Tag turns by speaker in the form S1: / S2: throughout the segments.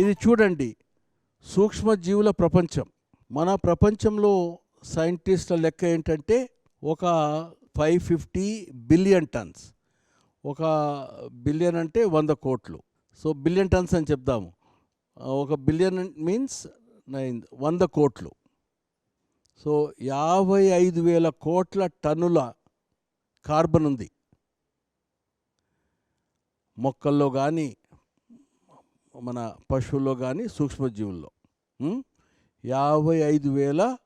S1: ఇది చూడండి. సూక్ష్మజీవుల ప్రపంచం. మన ప్రపంచంలో సైంటిస్టుల లెక్క ఏంటంటే ఒక ఫైవ్ ఫిఫ్టీ బిలియన్ టన్స్. ఒక బిలియన్ అంటే వంద కోట్లు. సో బిలియన్ టన్స్ అని చెప్దాము. ఒక బిలియన్ మీన్స్ నైన్ వంద కోట్లు. సో యాభై ఐదు వేల కోట్ల టన్నుల కార్బన్ ఉంది. మొక్కల్లో కానీ మన పశువుల్లో కానీ సూక్ష్మజీవుల్లో. యాభై ఐదు వేల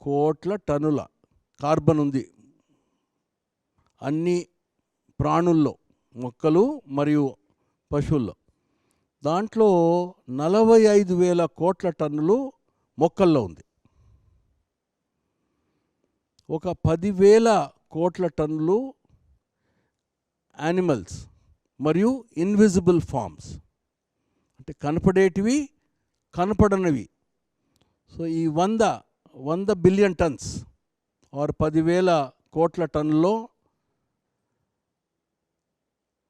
S1: కోట్ల టన్నుల కార్బన్ ఉంది. అన్ని ప్రాణుల్లో మొక్కలు మరియు పశువుల్లో. దాంట్లో నలభై ఐదు వేల కోట్ల టన్నులు మొక్కల్లో ఉంది. ఒక పదివేల కోట్ల టన్నులు యానిమల్స్ మరియు ఇన్విజిబుల్ ఫామ్స్. అంటే కనపడేటివి కనపడనివి. సో ఈ వంద వంద బిలియన్ టన్స్ ఆర్ పదివేల కోట్ల టన్నులో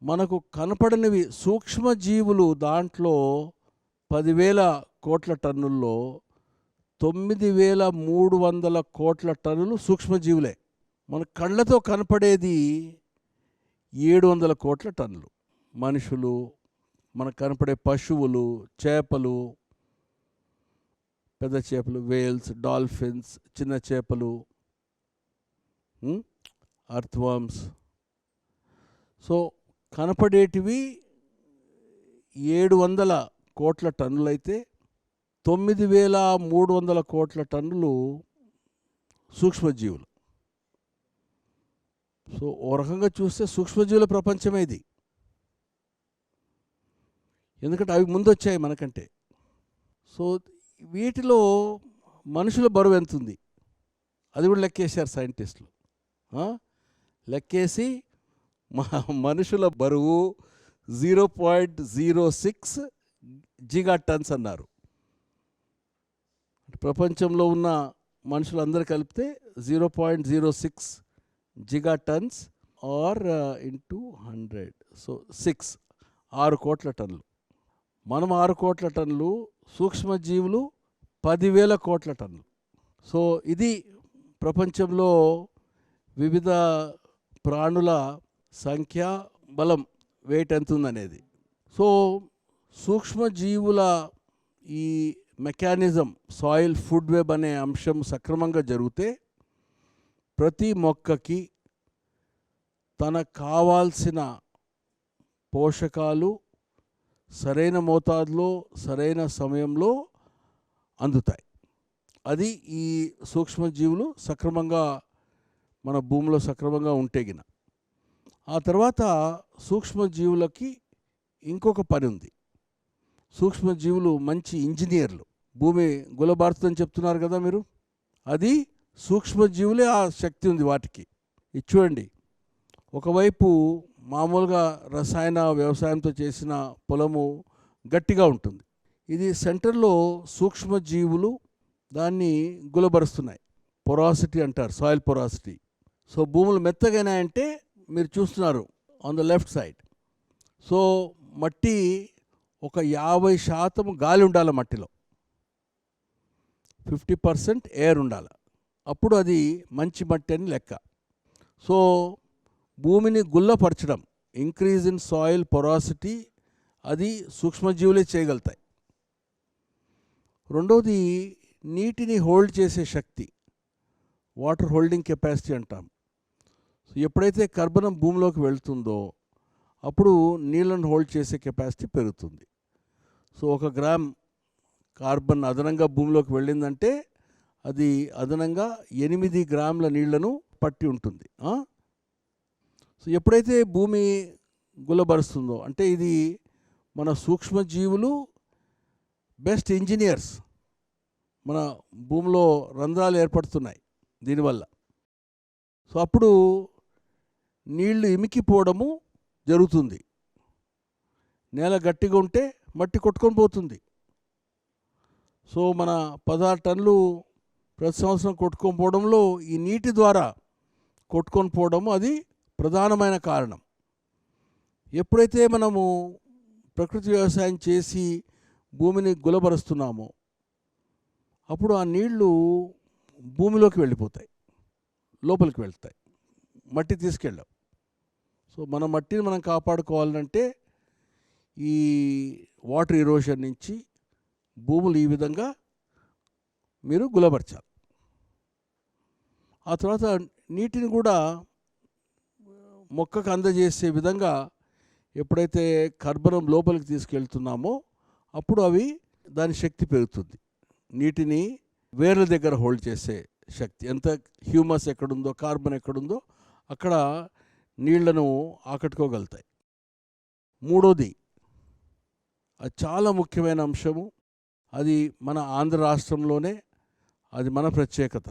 S1: మనకు కనపడనివి సూక్ష్మజీవులు దాంట్లో పదివేల కోట్ల టన్నుల్లో తొమ్మిది వేల మూడు వందల కోట్ల టన్నులు సూక్ష్మజీవులే మన కళ్ళతో కనపడేది ఏడు వందల కోట్ల టన్నులు. మనుషులు మనకు కనపడే పశువులు చేపలు పెద్ద చేపలు వేల్స్ డాల్ఫిన్స్ చిన్న చేపలు అర్త్వామ్స్ సో కనపడేటివి ఏడు వందల కోట్ల టన్నులైతే తొమ్మిది వేల మూడు వందల కోట్ల టన్నులు సూక్ష్మజీవులు. సో ఓ రకంగా చూస్తే సూక్ష్మజీవుల ప్రపంచమే ఇది. ఎందుకంటే అవి ముందు వచ్చాయి మనకంటే. సో వీటిలో మనుషుల బరువు ఎంత ఉంది అది కూడా లెక్కేశారు సైంటిస్టులు. లెక్కేసి మా మనుషుల బరువు zero point zero six giga tons అన్నారు ప్రపంచంలో ఉన్న మనుషులందరూ కలిపితే zero point zero six giga tons are into hundred. So six ఆరు కోట్ల టన్నులు. మనం ఆరు కోట్ల టన్నులు సూక్ష్మజీవులు పదివేల కోట్ల టన్నులు. సో ఇది ప్రపంచంలో వివిధ ప్రాణుల సంఖ్య బలం వెయిట్ ఎంత ఉందనేది. సో సూక్ష్మజీవుల ఈ మెకానిజం సాయిల్ ఫుడ్ వెబ్ అనే అంశం సక్రమంగా జరిగితే ప్రతి మొక్కకి తనకు కావాల్సిన పోషకాలు సరైన మోతాదులో సరైన సమయంలో అందుతాయి. అది ఈ సూక్ష్మజీవులు సక్రమంగా మన భూమిలో సక్రమంగా ఉంటేగిన ఆ తర్వాత సూక్ష్మజీవులకి ఇంకొక పని ఉంది. సూక్ష్మజీవులు మంచి ఇంజనీర్లు. భూమి గులబారుతుందని చెప్తున్నారు కదా మీరు? అది సూక్ష్మజీవులే ఆ శక్తి ఉంది వాటికి. ఇది చూడండి. ఒకవైపు మామూలుగా రసాయన వ్యవసాయంతో చేసిన పొలము గట్టిగా ఉంటుంది. ఇది సెంటర్లో సూక్ష్మజీవులు దాన్ని గులబరుస్తున్నాయి. పొరాసిటీ అంటారు సాయిల్ పొరాసిటీ. సో భూములు మెత్తగానాయంటే మీరు చూస్తున్నారు on the left side so మట్టి ఒక యాభై శాతం గాలి ఉండాలి మట్టిలో. ఫిఫ్టీ పర్సెంట్ ఎయిర్ ఉండాలి. అప్పుడు అది మంచి మట్టి అని లెక్క. సో భూమిని గుల్లపరచడం ఇంక్రీజ్ ఇన్ సాయిల్ పొరాసిటీ అది సూక్ష్మజీవులే చేయగలుగుతాయి. రెండవది నీటిని హోల్డ్ చేసే శక్తి వాటర్ హోల్డింగ్ కెపాసిటీ అంటాం. సో ఎప్పుడైతే కర్బనం భూమిలోకి వెళ్తుందో అప్పుడు నీళ్ళను హోల్డ్ చేసే కెపాసిటీ పెరుగుతుంది. సో ఒక గ్రామ్ కార్బన్ అదనంగా భూమిలోకి వెళ్ళిందంటే అది అదనంగా ఎనిమిది గ్రాముల నీళ్ళను పట్టి ఉంటుంది. సో ఎప్పుడైతే భూమి గుల్లబరుస్తుందో అంటే ఇది మన సూక్ష్మజీవులు బెస్ట్ ఇంజనీర్స్ మన భూమిలో రంధ్రాలు ఏర్పడుతున్నాయి దీనివల్ల. సో అప్పుడు నీళ్ళు ఇమికిపోవడము జరుగుతుంది. నేల గట్టిగా ఉంటే మట్టి కొట్టుకొని పోతుంది. సో మన పదహారు టన్నులు ప్రతి సంవత్సరం కొట్టుకొని పోవడంలో ఈ నీటి ద్వారా కొట్టుకొని పోవడము అది ప్రధానమైన కారణం. ఎప్పుడైతే మనము ప్రకృతి వ్యవసాయం చేసి భూమిని గులబరుస్తున్నామో అప్పుడు ఆ నీళ్ళు భూమిలోకి వెళ్ళిపోతాయి. లోపలికి వెళ్తాయి. మట్టి తీసుకెళ్ళాం. సో మన మట్టిని మనం కాపాడుకోవాలంటే ఈ వాటర్ ఇరోషన్ నుంచి భూములు ఈ విధంగా మీరు గులపరచాలి. ఆ తర్వాత నీటిని కూడా మొక్కకు అందజేసే విధంగా ఎప్పుడైతే కర్బనం లోపలికి తీసుకెళ్తున్నామో అప్పుడు అవి దాని శక్తి పెరుగుతుంది. నీటిని వేర్ల దగ్గర హోల్డ్ చేసే శక్తి. ఎంత హ్యూమస్ ఎక్కడుందో కార్బన్ ఎక్కడుందో అక్కడ నీళ్ళను ఆకట్టుకోగలుగుతాయి. మూడోది అది చాలా ముఖ్యమైన అంశము. అది మన ఆంధ్ర రాష్ట్రంలోనే అది మన ప్రత్యేకత.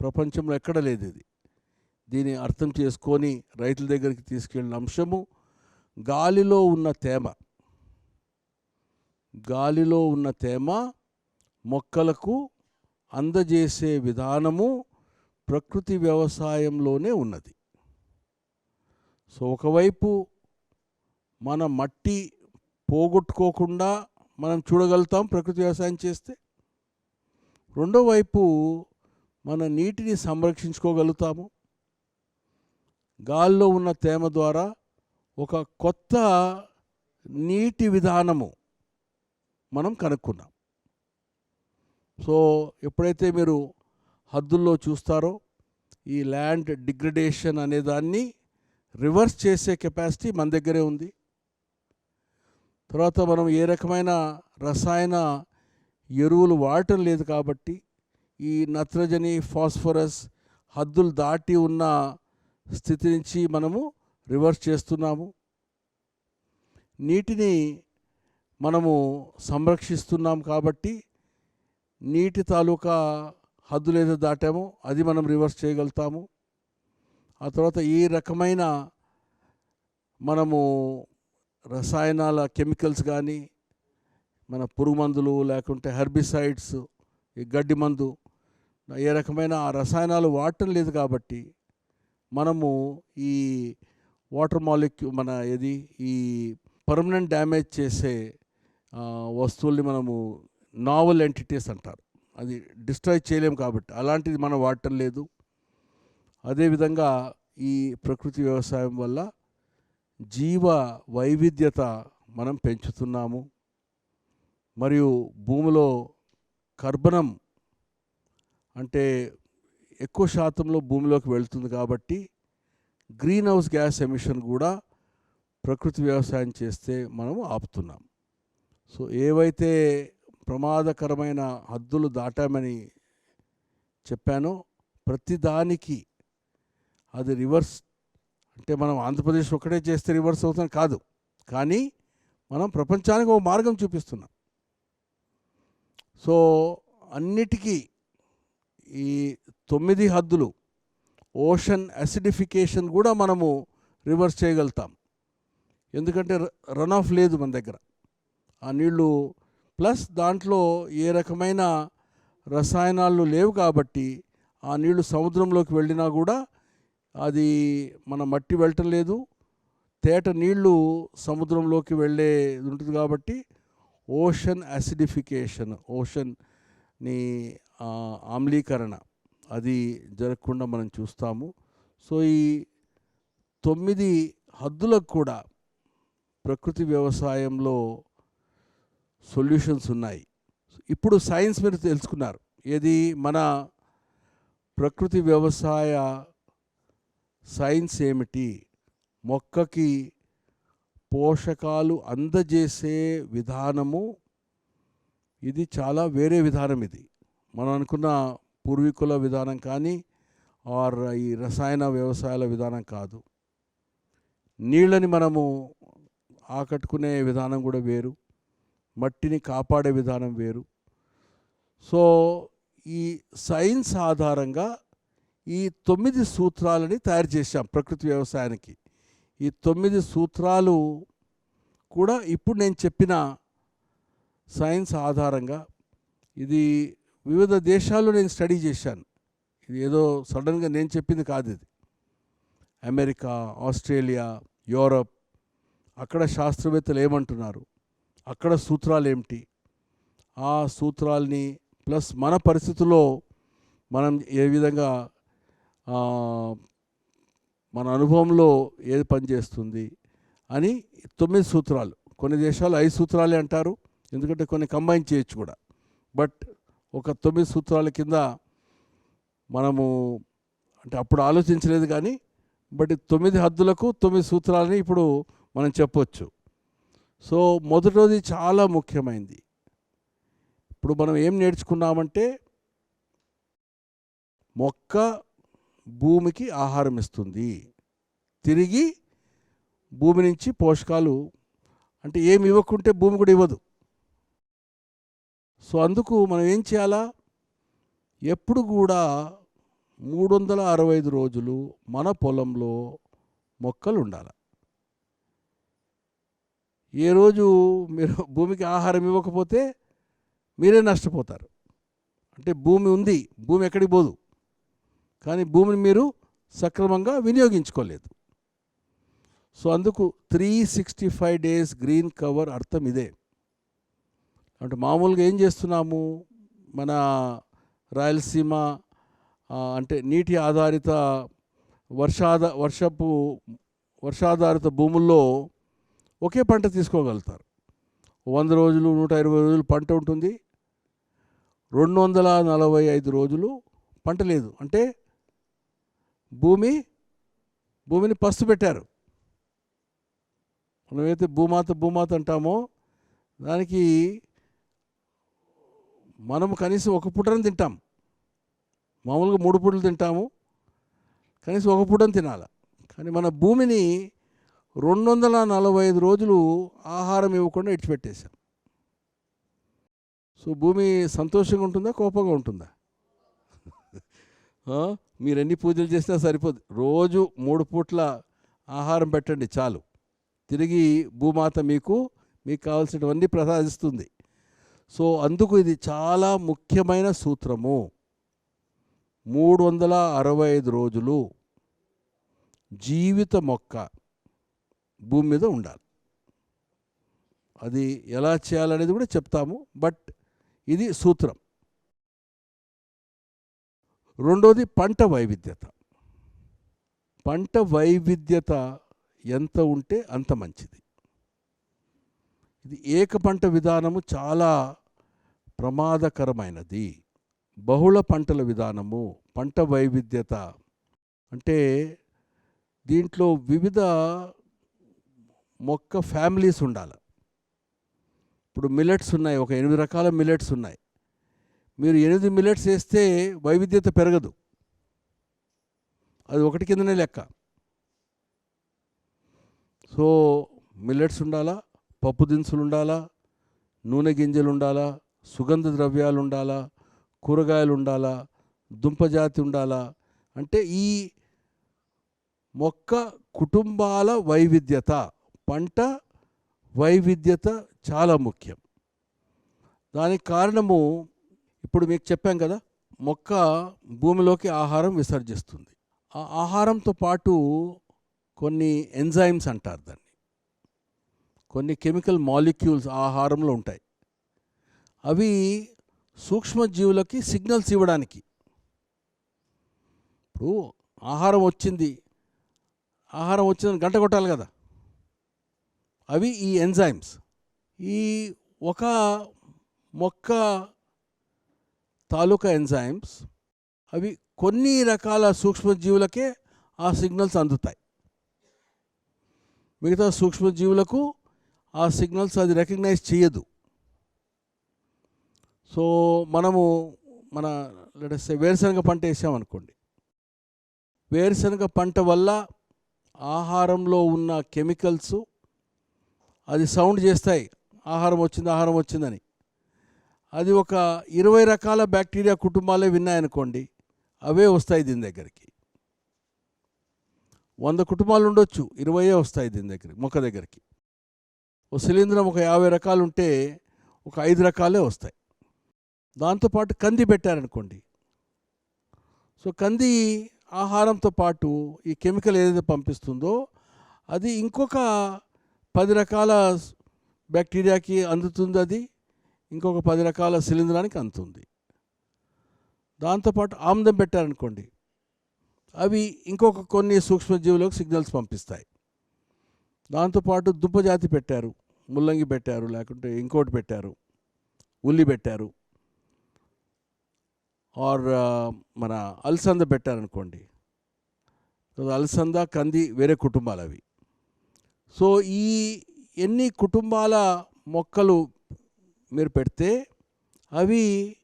S1: ప్రపంచంలో ఎక్కడ లేదు ఇది దీన్ని అర్థం చేసుకొని రైతుల దగ్గరికి తీసుకెళ్ళిన అంశము గాలిలో ఉన్న తేమ. గాలిలో ఉన్న తేమ మొక్కలకు అందజేసే విధానము ప్రకృతి వ్యవసాయంలోనే ఉన్నది. సో ఒకవైపు మన మట్టి పోగొట్టుకోకుండా మనం చూడగలుగుతాం ప్రకృతి వ్యవసాయం చేస్తే. రెండో వైపు మన నీటిని సంరక్షించుకోగలుగుతాము. గాల్లో ఉన్న తేమ ద్వారా ఒక కొత్త నీటి విధానము మనం కనుక్కున్నాం. సో ఎప్పుడైతే మీరు హద్దుల్లో చూస్తారో ఈ ల్యాండ్ డిగ్రడేషన్ అనే దాన్ని రివర్స్ చేసే కెపాసిటీ మన దగ్గరే ఉంది. తర్వాత మనం ఏ రకమైన రసాయన ఎరువులు వాడటం లేదు కాబట్టి ఈ నత్రజని ఫాస్ఫరస్ హద్దులు దాటి ఉన్న స్థితి నుంచి మనము రివర్స్ చేస్తున్నాము. నీటిని మనము సంరక్షిస్తున్నాం కాబట్టి నీటి తాలూకా హద్దులు ఏదో దాటామో అది మనం రివర్స్ చేయగలుగుతాము. ఆ తర్వాత ఈ రకమైన మనము రసాయనాల కెమికల్స్ కానీ మన పురుగు మందులు లేకుంటే హెర్బిసైడ్స్ ఈ గడ్డి మందు ఏ రకమైన ఆ రసాయనాలు వాడటం లేదు కాబట్టి మనము ఈ వాటర్ మాలిక్యూ మన ఏది ఈ పర్మనెంట్ డ్యామేజ్ చేసే వస్తువుల్ని మనము నావల్ ఎంటిటీస్ అంటారు. అది డిస్ట్రాయ్ చేయలేము కాబట్టి అలాంటిది మనం వాడటం లేదు. అదేవిధంగా ఈ ప్రకృతి వ్యవసాయం వల్ల జీవ వైవిధ్యత మనం పెంచుతున్నాము. మరియు భూమిలో కర్బనం అంటే ఎక్కువ శాతంలో భూమిలోకి వెళ్తుంది కాబట్టి గ్రీన్ హౌస్ గ్యాస్ ఎమిషన్ కూడా ప్రకృతి వ్యవసాయం చేస్తే మనము ఆపుతున్నాం. సో ఏవైతే ప్రమాదకరమైన హద్దులు దాటామని చెప్పానో ప్రతిదానికి అది రివర్స్ అంటే మనం ఆంధ్రప్రదేశ్ ఒకటే చేస్తే రివర్స్ అవుతుంది కాదు. కానీ మనం ప్రపంచానికి ఒక మార్గం చూపిస్తున్నాం. సో అన్నిటికీ ఈ తొమ్మిది హద్దులు ఓషన్ అసిడిఫికేషన్ కూడా మనము రివర్స్ చేయగలుగుతాం. ఎందుకంటే రన్ ఆఫ్ లేదు మన దగ్గర. ఆ నీళ్ళు ప్లస్ దాంట్లో ఏ రకమైన రసాయనాలు లేవు కాబట్టి ఆ నీళ్ళు సముద్రంలోకి వెళ్ళినా కూడా అది మన మట్టి వెళ్ళటం లేదు. తేట నీళ్ళు సముద్రంలోకి వెళ్ళే ఉంటుంది కాబట్టి ఓషన్ అసిడిఫికేషన్ ఓషన్ని ఆమ్లీకరణ. అది జరగకుండా మనం చూస్తాము. సో ఈ తొమ్మిది హద్దులకు కూడా ప్రకృతి వ్యవసాయంలో సొల్యూషన్స్ ఉన్నాయి. ఇప్పుడు సైన్స్ మీరు తెలుసుకున్నారు. ఏది మన ప్రకృతి వ్యవసాయ సైన్స్ ఏమిటి? మొక్కకి పోషకాలు అందజేసే విధానము ఇది చాలా వేరే విధానం ఇది. మనం అనుకున్న పూర్వీకుల విధానం కానీ ఆర్ ఈ రసాయన వ్యవసాయాల విధానం కాదు. నీళ్ళని మనము ఆకట్టుకునే విధానం కూడా వేరు మట్టిని కాపాడే విధానం వేరు. సో ఈ సైన్స్ ఆధారంగా ఈ తొమ్మిది సూత్రాలని తయారు చేశాం ప్రకృతి వ్యవసాయానికి. ఈ తొమ్మిది సూత్రాలు కూడా ఇప్పుడు నేను చెప్పిన సైన్స్ ఆధారంగా ఇది వివిధ దేశాల్లో నేను స్టడీ చేశాను. ఇది ఏదో సడన్గా నేను చెప్పింది కాదు ఇది. అమెరికా ఆస్ట్రేలియా యూరప్ అక్కడ శాస్త్రవేత్తలు ఏమంటున్నారు? అక్కడ సూత్రాలు ఏమిటి? ఆ సూత్రాల్ని ప్లస్ మన పరిస్థితుల్లో మనం ఏ విధంగా మన అనుభవంలో ఏది పనిచేస్తుంది అని తొమ్మిది సూత్రాలు. కొన్ని దేశాలు ఐదు సూత్రాలే అంటారు. ఎందుకంటే కొన్ని కంబైన్ చేయొచ్చు కూడా. బట్ ఒక తొమ్మిది సూత్రాల కింద మనము అంటే అప్పుడు ఆలోచించలేదు కానీ బట్ తొమ్మిది హద్దులకు తొమ్మిది సూత్రాలని ఇప్పుడు మనం చెప్పొచ్చు. సో మొదటిది చాలా ముఖ్యమైనది ఇప్పుడు మనం ఏం నేర్చుకున్నామంటే మొక్క భూమికి ఆహారం ఇస్తుంది. తిరిగి భూమి నుంచి పోషకాలు అంటే ఏమి ఇవ్వకుంటే భూమి కూడా ఇవ్వదు. సో అందుకు మనం ఏం చేయాలా? ఎప్పుడు కూడా మూడు వందల అరవై ఐదు రోజులు మన పొలంలో మొక్కలు ఉండాలి? ఏ రోజు మీరు భూమికి ఆహారం ఇవ్వకపోతే మీరే నష్టపోతారు. అంటే భూమి ఉంది భూమి ఎక్కడికి పోదు. కానీ భూమిని మీరు సక్రమంగా వినియోగించుకోలేదు. సో అందుకు three sixty five days green cover అర్థం ఇదే. అంటే మామూలుగా ఏం చేస్తున్నాము? మన రాయలసీమ అంటే నీటి ఆధారిత వర్షాధ వర్షపు వర్షాధారిత భూముల్లో ఒకే పంట తీసుకోగలుగుతారు. వంద రోజులు నూట ఇరవై రోజులు పంట ఉంటుంది. రెండు వందల నలభై ఐదు రోజులు పంట లేదు. అంటే భూమి భూమిని పస్తు పెట్టారు. మనమైతే భూమాత భూమాత అంటామో దానికి మనము కనీసం ఒక పూటని తింటాం. మామూలుగా మూడు పూటలు తింటాము. కనీసం ఒక పూటని తినాలి. కానీ మన భూమిని రెండు వందల నలభై ఐదు రోజులు ఆహారం ఇవ్వకుండా ఇడిచిపెట్టేశాం. సో భూమి సంతోషంగా ఉంటుందా? కోపంగా ఉంటుందా? మీరు ఎన్ని పూజలు చేసినా సరిపోదు. రోజు మూడు పూట్ల ఆహారం పెట్టండి చాలు. తిరిగి భూమాత మీకు మీకు కావాల్సినవన్నీ ప్రసాదిస్తుంది. సో అందుకు ఇది చాలా ముఖ్యమైన సూత్రము. మూడు వందల అరవై ఐదు రోజులు జీవిత మొక్క భూమి మీద ఉండాలి. అది ఎలా చేయాలనేది కూడా చెప్తాము బట్ ఇది సూత్రం. రెండోది పంట వైవిధ్యత. పంట వైవిధ్యత ఎంత ఉంటే అంత మంచిది. ఇది ఏక పంట విధానము చాలా ప్రమాదకరమైనది. బహుళ పంటల విధానము పంట వైవిధ్యత అంటే దీంట్లో వివిధ మొక్క ఫ్యామిలీస్ ఉండాలి. ఇప్పుడు మిల్లెట్స్ ఉన్నాయి ఒక ఎనిమిది రకాల మిల్లెట్స్ ఉన్నాయి. మీరు ఎనిమిది మిల్లెట్స్ వేస్తే వైవిధ్యత పెరగదు. అది ఒకటి కిందనే లెక్క. సో మిల్లెట్స్ ఉండాలా? పప్పు దినుసులు ఉండాలా నూనె గింజలు ఉండాలా సుగంధ ద్రవ్యాలు ఉండాలా కూరగాయలు ఉండాలా దుంపజాతి ఉండాలా అంటే ఈ మొక్క కుటుంబాల వైవిధ్యత పంట వైవిధ్యత చాలా ముఖ్యం. దానికి కారణము ఇప్పుడు మీకు చెప్పాం కదా మొక్క భూమిలోకి ఆహారం విసర్జిస్తుంది. ఆ ఆహారంతో పాటు కొన్ని ఎంజైమ్స్ అంటారు దాన్ని. కొన్ని కెమికల్ మాలిక్యూల్స్ ఆహారంలో ఉంటాయి. అవి సూక్ష్మజీవులకి సిగ్నల్స్ ఇవ్వడానికి. ఇప్పుడు ఆహారం వచ్చింది. ఆహారం వచ్చిందని గంట కొట్టాలి కదా. అవి ఈ ఎంజైమ్స్. ఈ ఒక మొక్క తాలూకా ఎంజైమ్స్ అవి కొన్ని రకాల సూక్ష్మజీవులకే ఆ సిగ్నల్స్ అందుతాయి. మిగతా సూక్ష్మజీవులకు ఆ సిగ్నల్స్ అది రికగ్నైజ్ చేయదు. సో మనము మన లెటస్ వేరుశనగ పంట వేసామనుకోండి. వేరుశనగ పంట వల్ల ఆహారంలో ఉన్న కెమికల్స్ అది సౌండ్ చేస్తాయి. ఆహారం వచ్చింది ఆహారం వచ్చిందని. అది ఒక ఇరవై రకాల బ్యాక్టీరియా కుటుంబాలే విన్నాయనుకోండి అవే వస్తాయి దీని దగ్గరికి. వంద కుటుంబాలు ఉండొచ్చు ఇరవయే వస్తాయి దీని దగ్గరికి మొక్క దగ్గరికి. ఓ శిలీంధ్రం ఒక యాభై రకాలు ఉంటే ఒక ఐదు రకాలే వస్తాయి. దాంతోపాటు కంది పెట్టారనుకోండి. సో కంది ఆహారంతో పాటు ఈ కెమికల్ ఏదైతే పంపిస్తుందో అది ఇంకొక పది రకాల బ్యాక్టీరియాకి అందుతుంది అది ఇంకొక పది రకాల శిలీంధ్రానికి అందుతుంది. దాంతోపాటు ఆమ్దం పెట్టారనుకోండి అవి ఇంకొక కొన్ని సూక్ష్మజీవులకు సిగ్నల్స్ పంపిస్తాయి. దాంతోపాటు దుబ్బజాతి పెట్టారు. ముల్లంగి పెట్టారు లేకుంటే ఇంకోటి పెట్టారు ఉల్లి పెట్టారు. ఆర్ మన అలసంద పెట్టారనుకోండి. అలసంద కంది వేరే కుటుంబాలు అవి. సో ఈ ఎన్ని కుటుంబాల మొక్కలు మీరు పెడితే అవి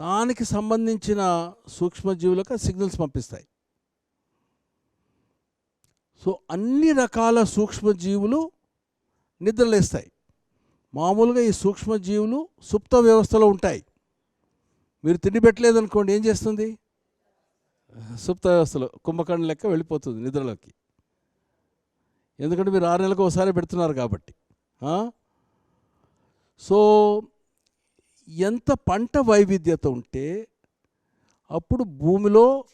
S1: దానికి సంబంధించిన సూక్ష్మజీవులకు సిగ్నల్స్ పంపిస్తాయి. సో అన్ని రకాల సూక్ష్మజీవులు నిద్రలేస్తాయి. మామూలుగా ఈ సూక్ష్మజీవులు సుప్త వ్యవస్థలో ఉంటాయి. మీరు తిండి పెట్టలేదనుకోండి ఏం చేస్తుంది? సుప్త వ్యవస్థలో కుంభకర్ణ లెక్క వెళ్ళిపోతుంది నిద్రలోకి. ఎందుకంటే మీరు ఆరు నెలలకు ఒకసారి పెడుతున్నారు కాబట్టి. సో ఎంత పంట వైవిధ్యత ఉంటే అప్పుడు భూమిలో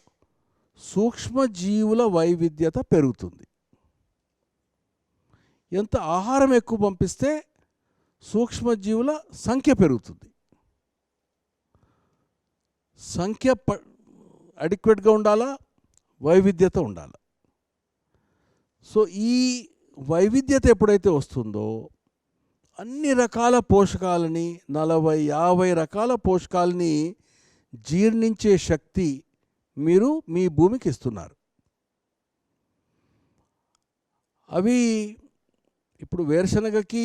S1: సూక్ష్మజీవుల వైవిధ్యత పెరుగుతుంది. ఎంత ఆహారం ఎక్కువ పంపిస్తే సూక్ష్మజీవుల సంఖ్య పెరుగుతుంది. సంఖ్య ప అడిక్వేట్గా ఉండాలా? వైవిధ్యత ఉండాలి? సో ఈ వైవిధ్యత ఎప్పుడైతే వస్తుందో అన్ని రకాల పోషకాలని నలభై యాభై రకాల పోషకాలని జీర్ణించే శక్తి మీరు మీ భూమికి ఇస్తున్నారు. అవి ఇప్పుడు వేరుశనగకి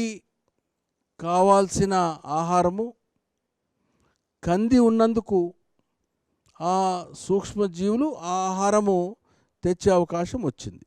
S1: కావాల్సిన ఆహారము కంది ఉన్నందుకు ఆ సూక్ష్మజీవులు ఆ ఆహారము తెచ్చే అవకాశం వచ్చింది.